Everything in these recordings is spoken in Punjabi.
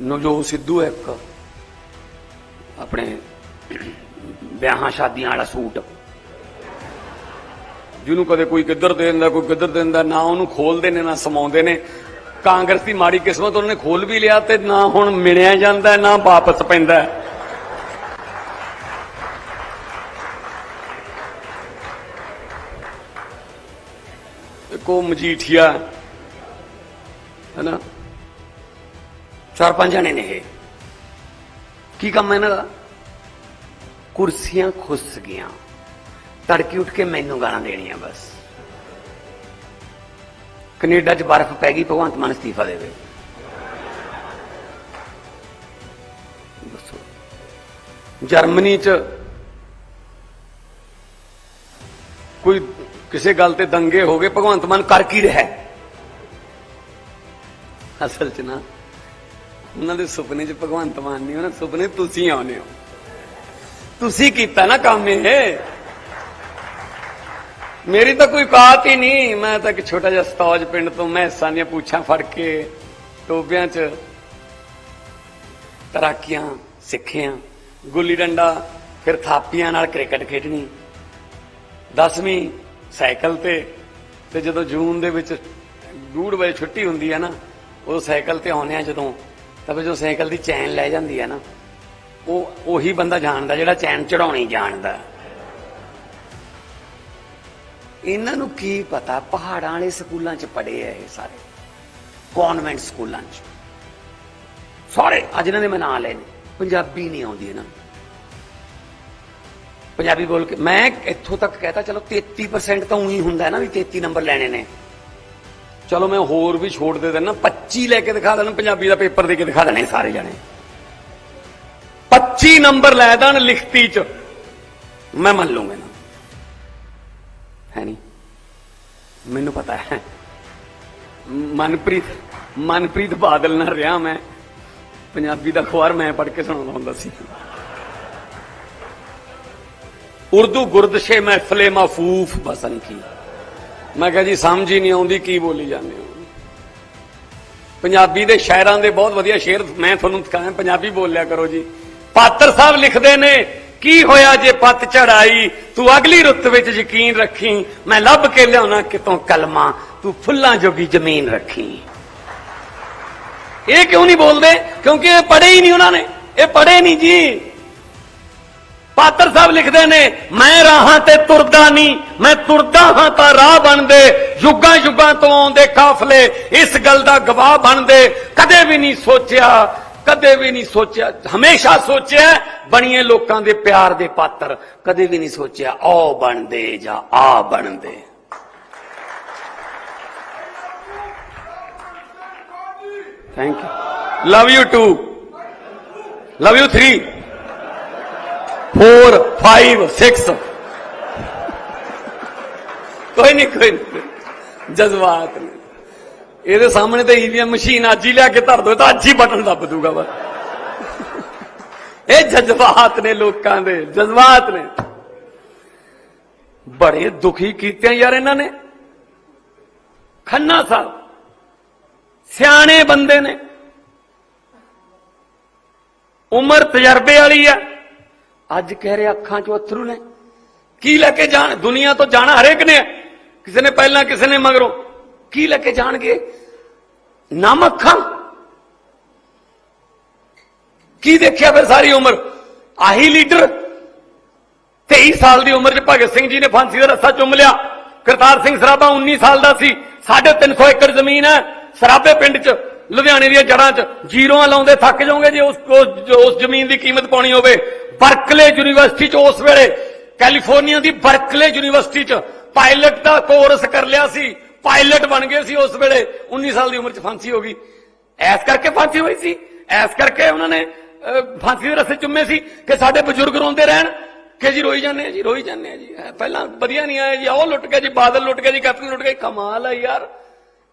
ਨਵਜੋਤ ਸਿੱਧੂ ਇੱਕ ਆਪਣੇ ਵਿਆਹਾਂ ਸ਼ਾਦੀਆਂ ਵਾਲਾ ਸੂਟ। ਜਿਹਨੂੰ ਕਦੇ ਕੋਈ ਕਿੱਧਰ ਦੇ ਦਿੰਦਾ, ਕੋਈ ਕਿੱਧਰ ਦੇ ਦਿੰਦਾ, ਨਾ ਉਹਨੂੰ ਖੋਲਦੇ ਨੇ, ਨਾ ਸਮਾਉਂਦੇ ਨੇ। ਕਾਂਗਰਸ ਦੀ ਮਾੜੀ ਕਿਸਮਤ ਉਹਨਾਂ ਨੇ ਖੋਲ ਵੀ ਲਿਆ ਤੇ ਨਾ ਹੁਣ ਮਿਲਿਆ ਜਾਂਦਾ, ਨਾ ਵਾਪਸ ਪੈਂਦਾ। ਕੋ ਮਜੀਠੀਆ, ਹੈਨਾ? ਚਾਰ ਪੰਜ ਜਣੇ ਨੇ ਇਹ। ਕੀ ਕੰਮ ਇਹਨਾਂ ਦਾ? ਕੁਰਸੀਆਂ ਖੁੱਸ ਗਈਆਂ। ਤੜਕੀ ਉੱਠ ਕੇ ਮੈਨੂੰ ਗਾਲਾਂ ਦੇਣੀਆਂ ਬਸ। ਕੈਨੇਡਾ 'ਚ ਬਰਫ਼ ਪੈ ਗਈ, ਭਗਵੰਤ ਮਾਨ ਅਸਤੀਫਾ ਦੇਵੇ ਜਰਮਨੀ 'ਚ ਕੋਈ ਕਿਸੇ ਗੱਲ ਤੇ ਦੰਗੇ ਹੋ ਗਏ, ਭਗਵੰਤ ਮਾਨ ਕਰ ਕੀ ਰਿਹਾ ਅਸਲ 'ਚ ਨਾ ਉਹਨਾਂ ਦੇ ਸੁਪਨੇ 'ਚ ਭਗਵੰਤ ਮਾਨ ਨਹੀਂ, ਉਹਨਾਂ ਦੇ ਸੁਪਨੇ ਤੁਸੀਂ ਆਉਨੇ ਹੋ। ਤੁਸੀਂ ਕੀਤਾ ਨਾ ਕੰਮ ਇਹ। ਮੇਰੀ ਤਾਂ ਕੋਈ ਕਾਤ ਹੀ ਨਹੀਂ, ਮੈਂ ਤਾਂ ਇੱਕ ਛੋਟਾ ਜਿਹਾ ਸਤੌਜ ਪਿੰਡ ਤੋਂ ਮੈਂ ਹਿੱਸਾ ਦੀਆਂ ਪੁੱਛਾਂ ਫੜ ਕੇ ਟੋਬਿਆਂ 'ਚ ਤਰਾਕੀਆਂ ਸਿੱਖੀਆਂ, ਗੁੱਲੀ ਡੰਡਾ, ਫਿਰ ਥਾਪੀਆਂ ਨਾਲ ਕ੍ਰਿਕਟ ਖੇਡਣੀ। 10ਵੀਂ ਸਾਈਕਲ ਤੇ ਤੇ ਜਦੋਂ ਜੂਨ ਦੇ ਵਿੱਚ ਡੂੜ ਵਜੇ ਛੁੱਟੀ ਹੁੰਦੀ ਹੈ ਨਾ, ਉਹ ਸਾਈਕਲ ਤੇ ਆਉਂਦੇ ਆ ਜਦੋਂ ਤਾਂ ਫਿਰ ਜੋ ਸਾਈਕਲ ਦੀ ਚੈਨ ਲੈ ਜਾਂਦੀ ਹੈ ਨਾ, ਉਹ ਉਹੀ ਬੰਦਾ ਜਾਣਦਾ ਜਿਹੜਾ ਚੈਨ ਚੜਾਉਣੀ ਜਾਣਦਾ। ਇਹਨਾਂ ਨੂੰ ਕੀ ਪਤਾ, ਪਹਾੜਾਂ ਵਾਲੇ ਸਕੂਲਾਂ 'ਚ ਪੜ੍ਹੇ ਆ ਇਹ ਸਾਰੇ ਕਨਵੈਂਟ ਸਕੂਲਾਂ 'ਚ। ਸਾਰੇ, ਅੱਜ ਇਹਨਾਂ ਦੇ ਮੈਂ ਨਾਂ ਲਏ ਨੇ, ਪੰਜਾਬੀ ਨਹੀਂ ਆਉਂਦੀ ਇਹਨਾਂ ਨੂੰ। ਪੰਜਾਬੀ ਬੋਲ ਕੇ, ਮੈਂ ਇੱਥੋਂ ਤੱਕ ਕਹਤਾ, ਚਲੋ 33% ਤਾਂ ਉਹੀ ਹੁੰਦਾ ਨਾ ਵੀ 33 ਨੰਬਰ ਲੈਣੇ ਨੇ। ਚਲੋ ਮੈਂ ਹੋਰ ਵੀ ਛੋੜ ਦੇ ਦੇਣਾ 25 ਲੈ ਕੇ ਦਿਖਾ ਦੇਣਾ, ਪੰਜਾਬੀ ਦਾ ਪੇਪਰ ਦੇ ਕੇ ਦਿਖਾ ਦੇਣੇ ਸਾਰੇ ਜਣੇ। 25 ਨੰਬਰ ਲੈ ਦੇਣ ਲਿਖਤੀ ਚ। ਮੈਂ ਮੰਨ ਲੂੰਗਾ ਨਾ। ਹੈ ਨਹੀਂ ਮੈਨੂੰ ਪਤਾ ਹੈ। ਮਨਪ੍ਰੀਤ ਮਨਪ੍ਰੀਤ ਬਾਦਲ ਨਾਲ ਰਿਹਾ ਮੈਂ। ਪੰਜਾਬੀ ਦਾ ਅਖਬਾਰ ਮੈਂ ਪੜ੍ਹ ਕੇ ਸੁਣਾਉਂਦਾ ਹੁੰਦਾ ਸੀ। ਉਰਦੂ ਗੁਰਦਸ਼ੇ ਮਹਿਫਲੇ ਮਫੂਫ ਬਸਨ ਕੀ ਮੈਂ ਕਿਹਾ ਜੀ, ਸਮਝ ਹੀ ਨਹੀਂ ਆਉਂਦੀ ਕੀ ਬੋਲੀ ਜਾਂਦੇ ਹੋ। ਪੰਜਾਬੀ ਦੇ ਸ਼ਾਇਰਾਂ ਦੇ ਬਹੁਤ ਵਧੀਆ ਸ਼ੇਰ ਮੈਂ ਤੁਹਾਨੂੰ ਕਹਾਂ ਪੰਜਾਬੀ ਬੋਲਿਆ ਕਰੋ ਜੀ। ਪਾਤਰ ਸਾਹਿਬ ਲਿਖਦੇ ਨੇ, ਕੀ ਹੋਇਆ ਜੇ ਪੱਤ ਚੜਾਈ ਤੂੰ ਅਗਲੀ ਰੁੱਤ ਵਿੱਚ ਯਕੀਨ ਰੱਖੀ, ਮੈਂ ਲੱਭ ਕੇ ਲਿਆਉਣਾ ਕਿਤੋਂ ਕਲਮਾ, ਤੂੰ ਫੁੱਲਾਂ ਜੋਗੀ ਜ਼ਮੀਨ ਰੱਖੀ। ਇਹ ਕਿਉਂ ਨਹੀਂ ਬੋਲਦੇ? ਕਿਉਂਕਿ ਇਹ ਪੜ੍ਹੇ ਹੀ ਨਹੀਂ ਉਹਨਾਂ ਨੇ, ਇਹ ਪੜ੍ਹੇ ਨਹੀਂ ਜੀ। ਪਾਤਰ ਸਾਹਿਬ ਲਿਖਦੇ ਨੇ, ਮੈਂ ਰਾਹਾਂ ਤੇ ਤੁਰਦਾ ਨਹੀਂ, ਮੈਂ ਤੁਰਦਾ ਹਾਂ ਤਾਂ ਰਾਹ ਬਣਦੇ, ਯੁੱਗਾਂ ਯੁੱਗਾਂ ਤੋਂ ਆਉਂਦੇ ਕਾਫਲੇ, ਇਸ ਗੱਲ ਦਾ ਗਵਾਹ ਬਣਦੇ। ਕਦੇ ਵੀ ਨਹੀਂ ਸੋਚਿਆ, ਕਦੇ ਵੀ ਨਹੀਂ ਸੋਚਿਆ, ਹਮੇਸ਼ਾ ਸੋਚਿਆ ਬਣੀਏ ਲੋਕਾਂ ਦੇ ਪਿਆਰ ਦੇ ਪਾਤਰ। ਕਦੇ ਵੀ ਨਹੀਂ ਸੋਚਿਆ, ਆਓ ਬਣਦੇ ਜਾਂ ਆ ਬਣਦੇ। Thank you love you too love you 3 4 5 6 ਕੋਈ ਨਹੀਂ ਕੋਈ ਨਹੀਂ ਜਜ਼ਬਾਤ ਨੇ। ਇਹਦੇ ਸਾਹਮਣੇ ਤਾਂ ਈਵੀਐਮ ਮਸ਼ੀਨ ਅੱਜ ਹੀ ਲਿਆ ਕੇ ਧਰ ਦੋ ਤਾਂ ਅੱਜ ਹੀ ਬਟਨ ਦੱਬ ਦੂਗਾ ਬਸ। ਇਹ ਜਜ਼ਬਾਤ ਨੇ ਲੋਕਾਂ ਦੇ, ਜਜ਼ਬਾਤ ਨੇ। ਬੜੇ ਦੁਖੀ ਕੀਤੇ ਯਾਰ ਇਹਨਾਂ ਨੇ। ਖੰਨਾ ਸਾਹਿਬ, ਸਿਆਣੇ ਬੰਦੇ ਨੇ। ਉਮਰ ਤਜਰਬੇ ਵਾਲੀ ਆ। ਅੱਜ ਕਹਿ ਰਿਹਾ ਅੱਖਾਂ 'ਚੋਂ ਅਥਰੂ ਨੇ। ਕੀ ਲੈ ਕੇ ਜਾਣ? ਦੁਨੀਆ ਤੋਂ ਜਾਣਾ ਹਰੇਕ ਨੇ। ਕਿਸੇ ਨੇ ਪਹਿਲਾਂ, ਕਿਸੇ ਨੇ ਮਗਰੋਂ। ਕੀ ਲੈ ਕੇ ਜਾਣਗੇ? ਨਮ ਅੱਖਾਂ। ਕੀ ਦੇਖਿਆ ਫਿਰ ਸਾਰੀ ਉਮਰ? ਆਹੀ ਲੀਡਰ। 23 ਸਾਲ ਦੀ ਉਮਰ 'ਚ ਭਗਤ ਸਿੰਘ ਜੀ ਨੇ ਫਾਂਸੀ ਦਾ ਰੱਸਾ ਚੁੰਮ ਲਿਆ। ਕਰਤਾਰ ਸਿੰਘ ਸਰਾਭਾ 19 ਸਾਲ ਦਾ ਸੀ। 350 ਏਕੜ ਜ਼ਮੀਨ ਹੈ ਸਰਾਭੇ ਪਿੰਡ 'ਚ, ਲੁਧਿਆਣੇ ਦੀਆਂ ਜੜਾਂ 'ਚ। ਜੀਰੋਆਂ ਲਾਉਂਦੇ ਥੱਕ ਜਾਓਗੇ ਜੇ ਉਸ- ਉਸ ਜ਼ਮੀਨ ਦੀ ਕੀਮਤ ਪਾਉਣੀ ਹੋਵੇ। ਬਰਕਲੇ ਯੂਨੀਵਰਸਿਟੀ 'ਚ ਉਸ ਵੇਲੇ, ਕੈਲੀਫੋਰਨੀਆ ਦੀ ਬਰਕਲੇ ਯੂਨੀਵਰਸਿਟੀ 'ਚ ਪਾਇਲਟ ਦਾ ਕੋਰਸ ਕਰ ਲਿਆ ਸੀ, ਪਾਇਲਟ ਬਣ ਗਏ ਸੀ ਉਸ ਵੇਲੇ 19 ਸਾਲ ਦੀ ਉਮਰ 'ਚ ਫਾਂਸੀ ਹੋ ਗਈ। ਐਸ ਕਰਕੇ ਫਾਂਸੀ ਹੋਈ ਸੀ, ਐਸ ਕਰਕੇ ਉਹਨਾਂ ਨੇ ਫਾਂਸੀ ਦੇ ਰਸਤੇ ਚੁੰਮੇ ਸੀ ਕਿ ਸਾਡੇ ਬਜ਼ੁਰਗ ਰੋਂਦੇ ਰਹਿਣ ਕਿ ਜੀ ਰੋਈ ਜਾਂਦੇ ਆ ਜੀ, ਰੋਈ ਜਾਂਦੇ ਆ ਜੀ ਪਹਿਲਾਂ ਵਧੀਆ ਨਹੀਂ ਆਇਆ ਜੀ ਉਹ ਲੁੱਟ ਗਿਆ ਜੀ, ਬਾਦਲ ਲੁੱਟ ਗਿਆ ਜੀ ਕੈਪਟਨ ਲੁੱਟ ਗਿਆ ਕਮਾਲ ਹੈ ਯਾਰ।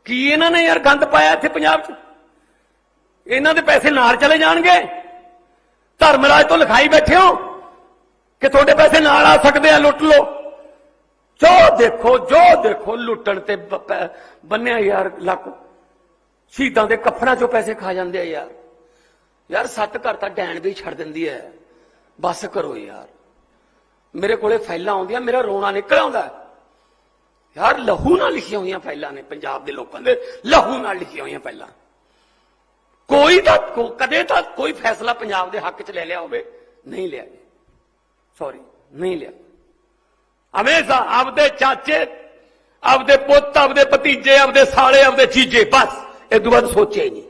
ਕੀ ਇਹਨਾਂ ਨੇ ਯਾਰ ਗੰਦ ਪਾਇਆ ਇੱਥੇ ਪੰਜਾਬ 'ਚ? ਇਹਨਾਂ ਦੇ ਪੈਸੇ ਨਾਲ ਚਲੇ ਜਾਣਗੇ? ਧਰਮਰਾਜ ਤੋਂ ਲਿਖਾਈ ਬੈਠੇ ਹੋ ਕਿ ਤੁਹਾਡੇ ਪੈਸੇ ਨਾਲ ਆ ਸਕਦੇ ਆ, ਲੁੱਟ ਲਓ। ਜੋ ਦੇਖੋ ਜੋ ਦੇਖੋ, ਲੁੱਟਣ ਤੇ ਬੰਨਿਆ ਯਾਰ ਲੱਕ। ਸ਼ਹੀਦਾਂ ਦੇ ਕਫਨਾਂ ਚੋਂ ਪੈਸੇ ਖਾ ਜਾਂਦੇ ਆ ਯਾਰ। ਯਾਰ, ਸੱਤ ਘਰ ਤਾਂ ਡੈਣ ਵੀ ਛੱਡ ਦਿੰਦੀ ਐ। ਬਸ ਕਰੋ ਯਾਰ। ਮੇਰੇ ਕੋਲੇ ਫਾਈਲਾਂ ਆਉਂਦੀਆਂ, ਮੇਰਾ ਰੋਣਾ ਨਿਕਲ ਆਉਂਦਾ। ਯਾਰ, ਲਹੂ ਨਾਲ ਲਿਖੀਆਂ ਹੋਈਆਂ ਫਾਈਲਾਂ ਨੇ ਪੰਜਾਬ ਦੇ ਲੋਕਾਂ ਦੇ। ਲਹੂ ਨਾਲ ਲਿਖੀਆਂ ਹੋਈਆਂ ਫਾਈਲਾਂ। ਕੋਈ ਤਾਂ ਕਦੇ ਤਾਂ ਕੋਈ ਫੈਸਲਾ ਪੰਜਾਬ ਦੇ ਹੱਕ 'ਚ ਲੈ ਲਿਆ ਹੋਵੇ। ਨਹੀਂ ਲਿਆ। ਸੌਰੀ ਨਹੀਂ ਲਿਆ। ਹਮੇਸ਼ਾ ਆਪਦੇ ਚਾਚੇ, ਆਪਦੇ ਪੁੱਤ, ਆਪਦੇ ਭਤੀਜੇ, ਆਪਦੇ ਸਾਲੇ, ਆਪਦੇ ਚੀਜੇ ਬਸ। ਇਹ ਤੋਂ ਬਾਅਦ ਸੋਚਿਆ ਹੀ ਨਹੀਂ।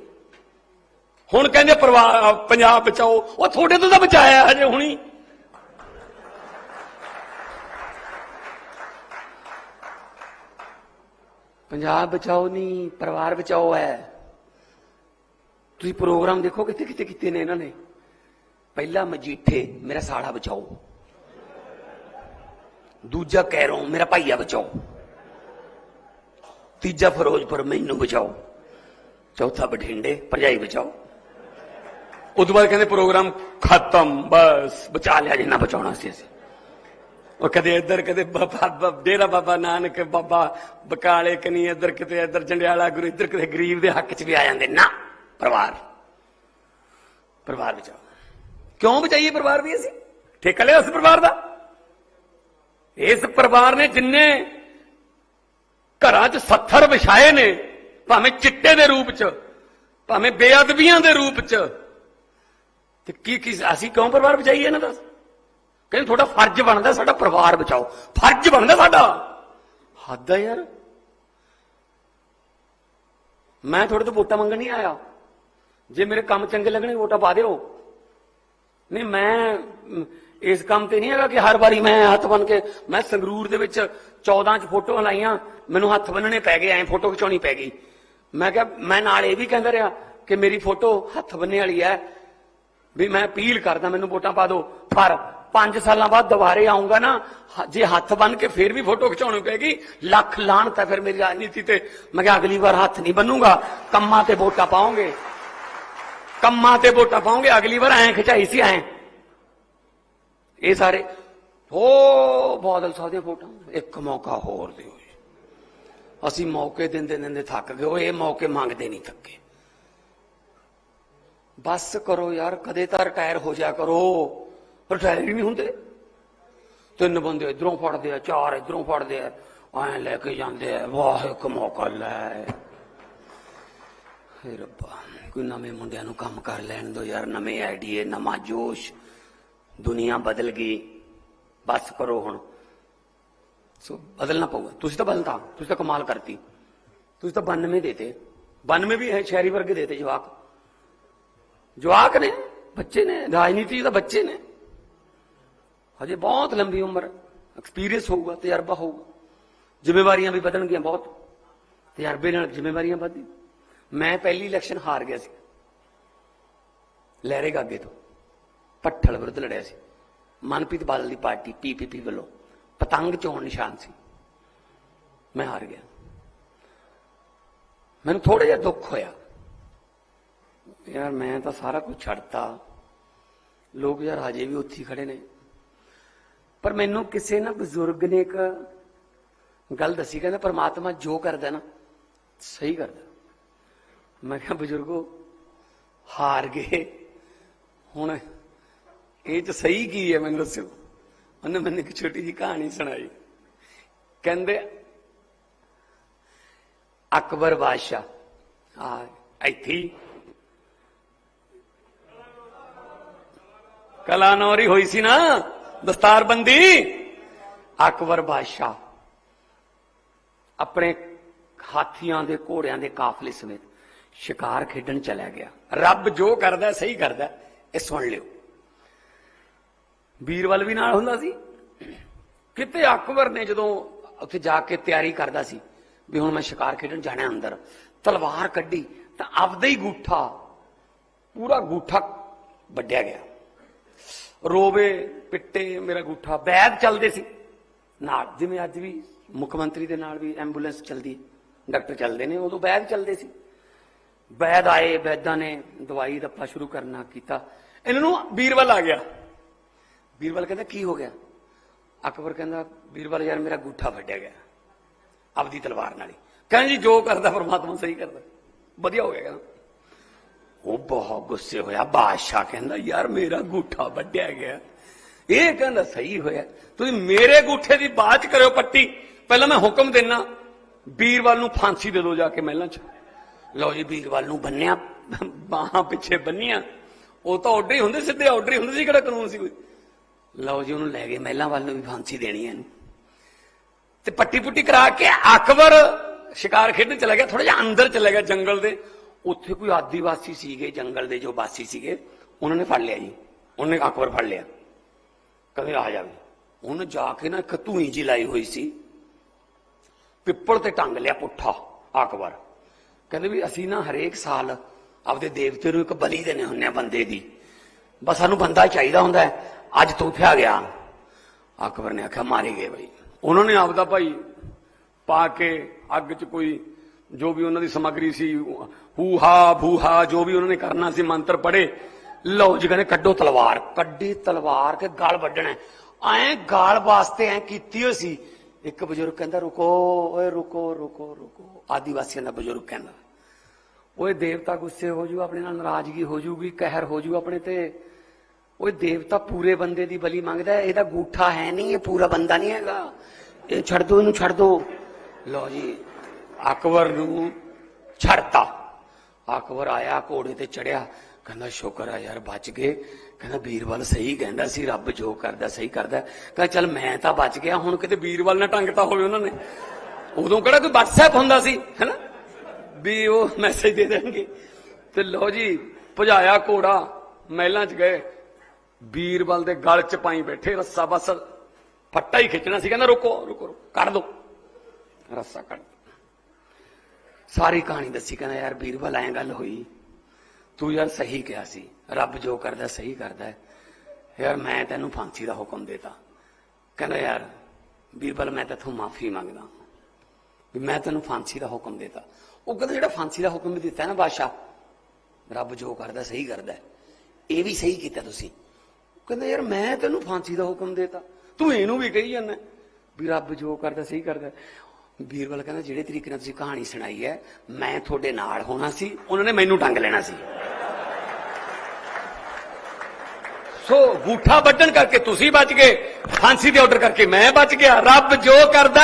ਹੁਣ ਕਹਿੰਦੇ ਪਰਿਵਾਰ ਪੰਜਾਬ ਬਚਾਓ। ਉਹ ਤੁਹਾਡੇ ਤੋਂ ਤਾਂ ਬਚਾਇਆ ਹਜੇ ਹੁਣੀ। ਪੰਜਾਬ ਬਚਾਓ ਨਹੀਂ, ਪਰਿਵਾਰ ਬਚਾਓ ਹੈ। ਤੁਸੀਂ ਪ੍ਰੋਗਰਾਮ ਦੇਖੋ ਕਿੱਥੇ ਕਿੱਥੇ ਕੀਤੇ ਨੇ ਇਹਨਾਂ ਨੇ। ਪਹਿਲਾ ਮਜੀਠੇ, ਮੇਰਾ ਸਾਲਾ ਬਚਾਓ। ਦੂਜਾ ਕੈਰੋਂ, ਮੇਰਾ ਭਾਈਆ ਬਚਾਓ। ਤੀਜਾ ਫਿਰੋਜ਼ਪੁਰ, ਮੈਨੂੰ ਬਚਾਓ। ਚੌਥਾ ਬਠਿੰਡੇ, ਭਰਜਾਈ ਬਚਾਓ। ਉਦੋਂ ਬਾਅਦ ਕਹਿੰਦੇ ਪ੍ਰੋਗਰਾਮ ਖਤਮ, ਬਸ ਬਚਾ ਲਿਆ ਜਿੰਨਾ ਬਚਾਉਣਾ ਸੀ ਅਸੀਂ। ਉਹ ਕਦੇ ਇੱਧਰ, ਕਦੇ ਬਾਬਾ, ਡੇਰਾ ਬਾਬਾ ਨਾਨਕ, ਬਾਬਾ ਬਕਾਲੇ ਕਨੀ, ਇੱਧਰ ਕਿਤੇ, ਇੱਧਰ ਜੰਡਿਆਲਾ ਗੁਰੂ, ਇੱਧਰ ਕਿਤੇ ਗਰੀਬ ਦੇ ਹੱਕ 'ਚ ਵੀ ਆ ਜਾਂਦੇ। ਨਾ। ਪਰਿਵਾਰ। ਪਰਿਵਾਰ ਬਚਾਓ। ਕਿਉਂ ਬਚਾਈਏ ਪਰਿਵਾਰ ਵੀ ਅਸੀਂ? ਠੇਕਾ ਲਿਆ ਉਸ ਪਰਿਵਾਰ ਦਾ? ਇਸ ਪਰਿਵਾਰ ਨੇ ਜਿੰਨੇ ਘਰਾਂ 'ਚ ਸੱਥਰ ਵਿਛਾਏ ਨੇ, ਭਾਵੇਂ ਚਿੱਟੇ ਦੇ ਰੂਪ 'ਚ, ਭਾਵੇਂ ਬੇਅਦਬੀਆਂ ਦੇ ਰੂਪ 'ਚ, ਤੇ ਕੀ ਕੀ ਅਸੀਂ ਕਿਉਂ ਪਰਿਵਾਰ ਬਚਾਈਏ ਇਹਨਾਂ ਦਾ? ਕਹਿੰਦੇ ਤੁਹਾਡਾ ਫਰਜ਼ ਬਣਦਾ ਸਾਡਾ ਪਰਿਵਾਰ ਬਚਾਓ। ਫਰਜ਼ ਬਣਦਾ ਸਾਡਾ। ਹੱਦ ਆ ਯਾਰ। ਮੈਂ ਤੁਹਾਡੇ ਤੋਂ ਵੋਟਾਂ ਮੰਗਣ ਨਹੀਂ ਆਇਆ। ਜੇ ਮੇਰੇ ਕੰਮ ਚੰਗੇ ਲੱਗਣੇ ਵੋਟਾਂ ਪਾ ਦਿਓ। ਨਹੀਂ, ਮੈਂ ਇਸ ਕੰਮ ਤੇ ਨਹੀਂ ਹੈਗਾ ਕਿ ਹਰ ਵਾਰੀ ਮੈਂ ਹੱਥ ਬਨ ਕੇ, ਮੈਂ ਸੰਗਰੂਰ ਦੇ ਵਿੱਚ 14 ਚ ਫੋਟੋਆਂ ਲਾਈਆਂ, ਮੈਨੂੰ ਹੱਥ ਬੰਨਣੇ ਪੈ ਗਏ, ਐਂ ਫੋਟੋ ਖਿਚਾਉਣੀ ਪੈ ਗਈ। ਮੈਂ ਕਿਹਾ, ਮੈਂ ਨਾਲ ਇਹ ਵੀ ਕਹਿੰਦਾ ਰਿਹਾ ਕਿ ਮੇਰੀ ਫੋਟੋ ਹੱਥ ਬੰਨੇ ਵਾਲੀ ਹੈ, ਵੀ ਮੈਂ ਅਪੀਲ ਕਰਦਾ ਮੈਨੂੰ ਵੋਟਾਂ ਪਾ ਦਿਓ। ਪਰ 5 ਸਾਲਾਂ ਬਾਅਦ ਦੁਬਾਰੇ ਆਉਂਗਾ ਨਾ ਜੇ ਹੱਥ ਬੰਨ ਕੇ ਫੇਰ ਵੀ ਫੋਟੋ ਖਿਚਾਉਣੀ ਪੈਗੀ ਲੱਖ ਲਾਣ ਤਾਂ ਫਿਰ ਮੇਰੀ ਰਾਜਨੀਤੀ ਤੇ। ਮੈਂ ਕਿਹਾ, ਅਗਲੀ ਵਾਰ ਹੱਥ ਨਹੀਂ ਬੰਨੂਗਾ, ਕੰਮਾਂ ਤੇ ਵੋਟਾਂ ਪਾਉਂਗੇ। ਕੰਮਾਂ ਤੇ ਵੋਟਾਂ ਪਾਉਂਗੇ, ਅਗਲੀ ਵਾਰ ਐਂ ਖਿਚਾਈ ਸੀ, ਐਂ। ਇਹ ਸਾਰੇ ਹੋ ਬਾਦਲ ਸਾਹਿਬ ਦੀਆਂ ਫੋਟੋਆਂ ਇੱਕ ਮੌਕਾ ਹੋਰ ਦਿਓ ਅਸੀਂ ਮੌਕੇ ਦਿੰਦੇ ਦਿੰਦੇ ਥੱਕ ਗਏ, ਉਹ ਇਹ ਮੌਕੇ ਮੰਗਦੇ ਨਹੀਂ ਥੱਕੇ। ਬਸ ਕਰੋ ਯਾਰ, ਕਦੇ ਤਾਂ ਰਿਟਾਇਰ ਹੋ ਜਾ ਕਰੋ। ਰਿਟਾਇਰ ਹੀ ਨਹੀਂ ਹੁੰਦੇ। ਤਿੰਨ ਬੰਦੇ ਇਧਰੋਂ ਫੜਦੇ ਆ, ਚਾਰ ਇਧਰੋਂ ਫੜਦੇ ਆ, ਐਂ ਲੈ ਕੇ ਜਾਂਦੇ ਆ, ਵਾਹ, ਇੱਕ ਮੌਕਾ ਲੈ। ਹੇ ਰੱਬਾ। ਕੋਈ ਨਵੇਂ ਮੁੰਡਿਆਂ ਨੂੰ ਕੰਮ ਕਰ ਲੈਣ ਦੋ ਯਾਰ ਨਵੇਂ ਆਈਡੀਏ ਨਵਾਂ ਜੋਸ਼ ਦੁਨੀਆ ਬਦਲ ਗਈ ਬਸ ਕਰੋ ਹੁਣ ਸੋ ਬਦਲਣਾ ਪਊਗਾ ਤੁਸੀਂ ਤਾਂ ਬਦਲਤਾ ਤੁਸੀਂ ਤਾਂ ਕਮਾਲ ਕਰਤੀ ਤੁਸੀਂ ਤਾਂ 92 ਦੇਤੇ 92 ਵੀ ਹੈ ਸ਼ਹਿਰੀ ਵਰਗੇ ਦੇਤੇ ਜਵਾਕ ਜਵਾਕ ਨੇ ਬੱਚੇ ਨੇ ਰਾਜਨੀਤੀ ਦਾ ਬੱਚੇ ਨੇ ਹਜੇ ਬਹੁਤ ਲੰਬੀ ਉਮਰ ਐਕਸਪੀਰੀਅੰਸ ਹੋਊਗਾ ਤਜਰਬਾ ਹੋਊਗਾ ਜ਼ਿੰਮੇਵਾਰੀਆਂ ਵੀ ਵਧਣਗੀਆਂ ਬਹੁਤ ਤਜਰਬੇ ਨਾਲ ਜ਼ਿੰਮੇਵਾਰੀਆਂ ਵਧਦੀ ਮੈਂ ਪਹਿਲੀ ਇਲੈਕਸ਼ਨ ਹਾਰ ਗਿਆ ਸੀ। ਲਹਿਰੇ ਗਾਗੇ ਤੋਂ ਪੱਠਲ ਵਿਰੁੱਧ ਲੜਿਆ ਸੀ। ਮਨਪ੍ਰੀਤ ਬਾਦਲ ਦੀ ਪਾਰਟੀ ਪੀਪੀਪੀ ਵੱਲੋਂ ਪਤੰਗ ਚੋਣ ਨਿਸ਼ਾਨ ਸੀ। ਮੈਂ ਹਾਰ ਗਿਆ। ਮੈਨੂੰ ਥੋੜਾ ਜਿਹਾ ਦੁੱਖ ਹੋਇਆ। ਯਾਰ ਮੈਂ ਤਾਂ ਸਾਰਾ ਕੁਝ ਛੱਡਤਾ। ਲੋਕ ਯਾਰ ਹਜੇ ਵੀ ਉੱਥੇ ਹੀ ਖੜੇ ਨੇ। ਪਰ ਮੈਨੂੰ ਕਿਸੇ ਨਾ ਬਜ਼ੁਰਗ ਨੇ ਇੱਕ ਗੱਲ ਦੱਸੀ, ਕਹਿੰਦਾ ਪਰਮਾਤਮਾ ਜੋ ਕਰਦਾ ਨਾ, ਸਹੀ ਕਰਦਾ। ਮੈਂ ਕਿਹਾ, ਬਜ਼ੁਰਗੋ, ਹਾਰ ਗਏ। ਹੁਣ ਇਹ ਚ ਸਹੀ ਕੀ ਹੈ ਮੈਨੂੰ ਦੱਸਿਓ? ਉਹਨੇ ਮੈਨੂੰ ਇੱਕ ਛੋਟੀ ਜਿਹੀ ਕਹਾਣੀ ਸੁਣਾਈ। ਕਹਿੰਦੇ, ਅਕਬਰ ਬਾਦਸ਼ਾਹ ਆ ਇੱਥੇ ਹੀ। ਕਲਾਨੌਰੀ ਹੋਈ ਸੀ ਨਾ, ਦਸਤਾਰਬੰਦੀ। ਅਕਬਰ ਬਾਦਸ਼ਾਹ ਆਪਣੇ ਹਾਥੀਆਂ ਦੇ ਘੋੜਿਆਂ ਦੇ ਕਾਫਲੇ ਸਮੇਤ ਸ਼ਿਕਾਰ ਖੇਡਣ ਚਲਾ ਗਿਆ। ਰੱਬ ਜੋ ਕਰਦਾ, ਸਹੀ ਕਰਦਾ, ਇਹ ਸੁਣ ਲਿਓ। ਵੀਰਵਲ ਵੀ ਨਾਲ ਹੁੰਦਾ ਸੀ। ਕਿਤੇ ਅਕਬਰ ਨੇ ਜਦੋਂ ਉੱਥੇ ਜਾ ਕੇ ਤਿਆਰੀ ਕਰਦਾ ਸੀ ਵੀ ਹੁਣ ਮੈਂ ਸ਼ਿਕਾਰ ਖੇਡਣ ਜਾਣਾ ਅੰਦਰ, ਤਲਵਾਰ ਕੱਢੀ ਤਾਂ ਆਪਦਾ ਹੀ ਗੂਠਾ, ਪੂਰਾ ਗੂਠਾ ਵੱਢਿਆ ਗਿਆ। ਰੋਵੇ, ਪਿੱਟੇ, ਮੇਰਾ ਗੂਠਾ ਵੈਦ ਚੱਲਦੇ ਸੀ। ਨਾਲ ਜਿਵੇਂ ਅੱਜ ਵੀ ਮੁੱਖ ਮੰਤਰੀ ਦੇ ਨਾਲ ਵੀ ਐਂਬੂਲੈਂਸ ਚੱਲਦੀ ਡਾਕਟਰ ਚੱਲਦੇ ਨੇ, ਉਦੋਂ ਵੈਦ ਚੱਲਦੇ ਸੀ। ਵੈਦ ਆਏ, ਵੈਦਾਂ ਨੇ ਦਵਾਈ ਦੱਪਾ ਸ਼ੁਰੂ ਕਰਨਾ ਕੀਤਾ। ਇਹਨਾਂ ਨੂੰ ਬੀਰਬਲ ਆ ਗਿਆ। ਬੀਰਬਲ ਕਹਿੰਦਾ, ਕੀ ਹੋ ਗਿਆ? ਅਕਬਰ ਕਹਿੰਦਾ, ਬੀਰਬਲ ਯਾਰ ਮੇਰਾ ਗੂਠਾ ਵੱਢਿਆ ਗਿਆ, ਆਪਦੀ ਤਲਵਾਰ ਨਾਲ ਹੀ। ਕਹਿੰਦਾ ਜੀ, ਜੋ ਕਰਦਾ ਪਰਮਾਤਮਾ ਸਹੀ ਕਰਦਾ। ਵਧੀਆ ਹੋ ਗਿਆ ਕਹਿੰਦਾ। ਉਹ ਬਹੁਤ ਗੁੱਸੇ ਹੋਇਆ। ਬਾਦਸ਼ਾਹ ਕਹਿੰਦਾ, ਯਾਰ ਮੇਰਾ ਗੂਠਾ ਵੱਢਿਆ ਗਿਆ। ਇਹ ਕਹਿੰਦਾ, ਸਹੀ ਹੋਇਆ। ਤੁਸੀਂ ਮੇਰੇ ਗੂਠੇ ਦੀ ਬਾਤ ਕਰਿਓ ਪੱਟੀ। ਪਹਿਲਾਂ ਮੈਂ ਹੁਕਮ ਦੇਣਾ ਵੀਰਵਾਲ ਨੂੰ ਫਾਂਸੀ ਦੇ ਦਿਓ ਜਾ ਕੇ ਮਹਿਲਾਂ 'ਚ। ਲਓ ਜੀ ਵੀਰਵਾਲ ਨੂੰ ਬੰਨਿਆ, ਬਾਹਾਂ ਪਿੱਛੇ ਬੰਨੀਆਂ। ਉਹ ਤਾਂ ਆਰਡਰ ਹੀ ਹੁੰਦੇ ਸਿੱਧੇ ਆਰਡਰ ਹੀ ਹੁੰਦੇ ਸੀ, ਕਿਹੜਾ ਕਾਨੂੰਨ ਸੀ ਕੋਈ? ਲਓ ਜੀ, ਉਹਨੂੰ ਲੈ ਗਏ, ਮਹਿਲਾਂ ਵੱਲ ਨੂੰ ਵੀ ਫਾਂਸੀ ਦੇਣੀ ਹੈ ਇਹਨੂੰ। ਤੇ ਪੱਟੀ ਪੁੱਟੀ ਕਰਾ ਕੇ ਅਕਬਰ ਸ਼ਿਕਾਰ ਖੇਡਣ ਚਲਾ ਗਿਆ ਥੋੜਾ ਜਿਹਾ ਅੰਦਰ ਚਲਾ ਗਿਆ ਜੰਗਲ ਦੇ। ਉੱਥੇ ਕੋਈ ਆਦੀਵਾਸੀ ਸੀਗੇ, ਜੰਗਲ ਦੇ ਜੋ ਵਾਸੀ ਸੀਗੇ, ਉਹਨਾਂ ਨੇ ਫੜ ਲਿਆ ਜੀ। ਉਹਨੇ ਅਕਬਰ ਫੜ ਲਿਆ। ਕਦੇ ਆ ਜਾਵੇ ਉਹਨੇ ਜਾ ਕੇ ਨਾ ਇੱਕ ਧੂਈ ਜੀ ਲਾਈ ਹੋਈ ਸੀ। ਪਿੱਪਲ ਤੇ ਟੰਗ ਲਿਆ ਪੁੱਠਾ, ਅਕਬਰ। ਕਹਿੰਦੇ ਵੀ ਅਸੀਂ ਨਾ ਹਰੇਕ ਸਾਲ ਆਪਦੇ ਦੇਵਤੇ ਨੂੰ ਇੱਕ ਬਲੀ ਦੇਣੇ ਹੁੰਨੇ ਆ ਬੰਦੇ ਦੀ। ਬਸ ਸਾਨੂੰ ਬੰਦਾ ਚਾਹੀਦਾ ਹੁੰਦਾ ਅੱਜ ਤੂੰ ਗਿਆ। ਅਕਬਰ ਨੇ ਆਖਿਆ, ਮਾਰੇ ਗਏ ਬਈ। ਉਹਨਾਂ ਨੇ ਆਪਦਾ ਭਾਈ ਪਾ ਕੇ ਅੱਗ 'ਚ ਕੋਈ ਜੋ ਵੀ ਉਹਨਾਂ ਦੀ ਸਮੱਗਰੀ ਸੀ, ਹੂਹਾ ਬੂਹਾ ਜੋ ਵੀ ਉਹਨਾਂ ਨੇ ਕਰਨਾ ਸੀ, ਮੰਤਰ ਪੜੇ ਲਓ ਜੀ ਕਹਿੰਦੇ ਕੱਢੋ ਤਲਵਾਰ। ਕੱਢੀ ਤਲਵਾਰ ਕੇ ਗਲ ਵੱਢਣਾ ਐ ਗਾਲ ਵਾਸਤੇ ਐ ਕੀਤੀ ਹੋਈ ਸੀ ਇੱਕ ਬਜ਼ੁਰਗ ਕਹਿੰਦਾ, ਰੁਕੋ, ਓਏ ਰੁਕੋ ਰੁਕੋ ਰੁਕੋ। ਆਦੀਵਾਸੀਆਂ ਦਾ ਬਜ਼ੁਰਗ ਕਹਿੰਦਾ। ਓਏ ਦੇਵਤਾ ਗੁੱਸੇ ਹੋ ਜੂ, ਆਪਣੇ ਨਾਲ ਨਾਰਾਜ਼ਗੀ ਹੋ ਜੂਗੀ, ਕਹਿਰ ਹੋ ਜੂ ਆਪਣੇ ਤੇ। ਓਏ ਦੇਵਤਾ ਪੂਰੇ ਬੰਦੇ ਦੀ ਬਲੀ ਮੰਗਦਾ ਇਹਦਾ ਗੂਠਾ ਹੈ ਨਹੀਂ, ਇਹ ਪੂਰਾ ਬੰਦਾ ਨਹੀਂ ਹੈਗਾ। ਇਹ ਛੱਡ ਦੋ, ਇਹਨੂੰ ਛੱਡ ਦੋ। ਲਓ ਜੀ, ਅਕਬਰ ਨੂੰ ਛੱਡਤਾ। ਅਕਬਰ ਆਇਆ ਘੋੜੇ ਤੇ ਚੜਿਆ ਕਹਿੰਦਾ ਸ਼ੁਕਰ ਆ ਯਾਰ ਬਚ ਗਏ। ਕਹਿੰਦਾ ਵੀਰਵਾਲ ਸਹੀ ਕਹਿੰਦਾ ਸੀ ਰੱਬ ਜੋ ਕਰਦਾ ਸਹੀ ਕਰਦਾ। ਕਹਿੰਦਾ ਚੱਲ ਮੈਂ ਤਾਂ ਬਚ ਗਿਆ ਹੁਣ ਕਿਤੇ ਵੀਰਵਾਲ ਨਾ ਟੰਗਤਾ ਹੋਵੇ ਉਹਨਾਂ ਨੇ। ਉਦੋਂ ਕਿਹੜਾ ਕੋਈ WhatsApp ਹੁੰਦਾ ਸੀ ਹੈਨਾ? ਵੀ ਉਹ ਮੈਸੇਜ ਦੇ ਦੇਣਗੇ। ਤੇ ਲਓ ਜੀ ਭਜਾਇਆ ਘੋੜਾ ਮਹਿਲਾਂ 'ਚ ਗਏ। ਵੀਰਵਾਲ ਦੇ ਗਲ 'ਚ ਪਾਈ ਬੈਠੇ ਰੱਸਾ ਬਸ ਫੱਟਾ ਹੀ ਖਿੱਚਣਾ ਸੀ। ਕਹਿੰਦਾ ਰੁਕੋ ਰੁਕੋ ਰੁਕੋ, ਕੱਢ ਦੋ। ਰੱਸਾ ਕੱਢ ਸਾਰੀ ਕਹਾਣੀ ਦੱਸੀ ਕਹਿੰਦਾ ਯਾਰ ਵੀਰਵਾਲ ਐਂ ਗੱਲ ਹੋਈ ਤੂੰ ਯਾਰ ਸਹੀ ਕਿਹਾ ਸੀ। ਰੱਬ ਜੋ ਕਰਦਾ ਸਹੀ ਕਰਦਾ ਯਾਰ ਮੈਂ ਤੈਨੂੰ ਫਾਂਸੀ ਦਾ ਹੁਕਮ ਦੇਤਾ। ਕਹਿੰਦਾ ਯਾਰ ਵੀਰਬਲ ਮੈਂ ਤੇਥੋਂ ਮਾਫੀ ਮੰਗਦਾ। ਵੀ ਮੈਂ ਤੈਨੂੰ ਫਾਂਸੀ ਦਾ ਹੁਕਮ ਦੇਤਾ। ਉਹ ਕਹਿੰਦਾ ਜਿਹੜਾ ਫਾਂਸੀ ਦਾ ਹੁਕਮ ਦਿੱਤਾ ਨਾ ਬਾਦਸ਼ਾਹ, ਰੱਬ ਜੋ ਕਰਦਾ ਸਹੀ ਕਰਦਾ ਇਹ ਵੀ ਸਹੀ ਕੀਤਾ ਤੁਸੀਂ। ਕਹਿੰਦਾ ਯਾਰ ਮੈਂ ਤੈਨੂੰ ਫਾਂਸੀ ਦਾ ਹੁਕਮ ਦੇਤਾ। ਤੂੰ ਇਹਨੂੰ ਵੀ ਕਹੀ ਜਾਂਦਾ ਵੀ ਰੱਬ ਜੋ ਕਰਦਾ ਸਹੀ ਕਰਦਾ ਹੈ। ਬੀਰਬਲ ਕਹਿੰਦਾ, ਜਿਹੜੇ ਤਰੀਕੇ ਨਾਲ ਤੁਸੀਂ ਕਹਾਣੀ ਸੁਣਾਈ ਹੈ, ਮੈਂ ਤੁਹਾਡੇ ਨਾਲ ਹੋਣਾ ਸੀ, ਉਹਨਾਂ ਨੇ ਮੈਨੂੰ ਟੰਗ ਲੈਣਾ ਸੀ। ਸੋ ਗੂਠਾ ਵੱਢਣ ਕਰਕੇ ਤੁਸੀਂ ਬਚ ਗਏ, ਫਾਂਸੀ ਦੇ ਆਰਡਰ ਕਰਕੇ ਮੈਂ ਬਚ ਗਿਆ, ਰੱਬ ਜੋ ਕਰਦਾ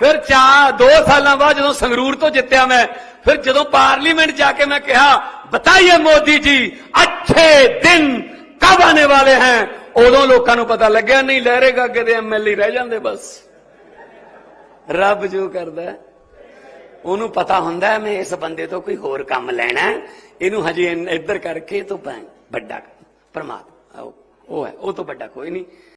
ਫਿਰ ਚਾ 2 ਸਾਲਾਂ ਬਾਅਦ ਜਦੋਂ ਸੰਗਰੂਰ ਤੋਂ ਜਿੱਤਿਆ ਮੈਂ, ਫਿਰ ਜਦੋਂ ਪਾਰਲੀਮੈਂਟ ਜਾ ਕੇ ਮੈਂ ਕਿਹਾ, ਬਤਾਈਏ ਮੋਦੀ ਜੀ, ਅੱਛੇ ਦਿਨ ਕਬ ਆने ਵਾਲੇ हैं ਉਦੋਂ ਲੋਕਾਂ ਨੂੰ ਪਤਾ ਲੱਗਿਆ, ਨਹੀਂ, ਲਹਿਰੇਗਾ ਅੱਗੇ ਦੇ ਐਮਐਲਏ ਰਹਿ ਜਾਂਦੇ ਬਸ। ਰੱਬ ਜੋ ਕਰਦਾ ਉਹਨੂੰ ਪਤਾ ਹੁੰਦਾ ਮੈਂ ਇਸ ਬੰਦੇ ਤੋਂ ਕੋਈ ਹੋਰ ਕੰਮ ਲੈਣਾ ਇਹਨੂੰ ਹਜੇ ਇੱਧਰ ਕਰਕੇ ਤੋਂ ਵੱਡਾ ਪਰਮਾਤਮਾ, ਉਹ- ਉਹ ਹੈ, ਉਹ ਤੋਂ ਵੱਡਾ ਕੋਈ ਨਹੀਂ।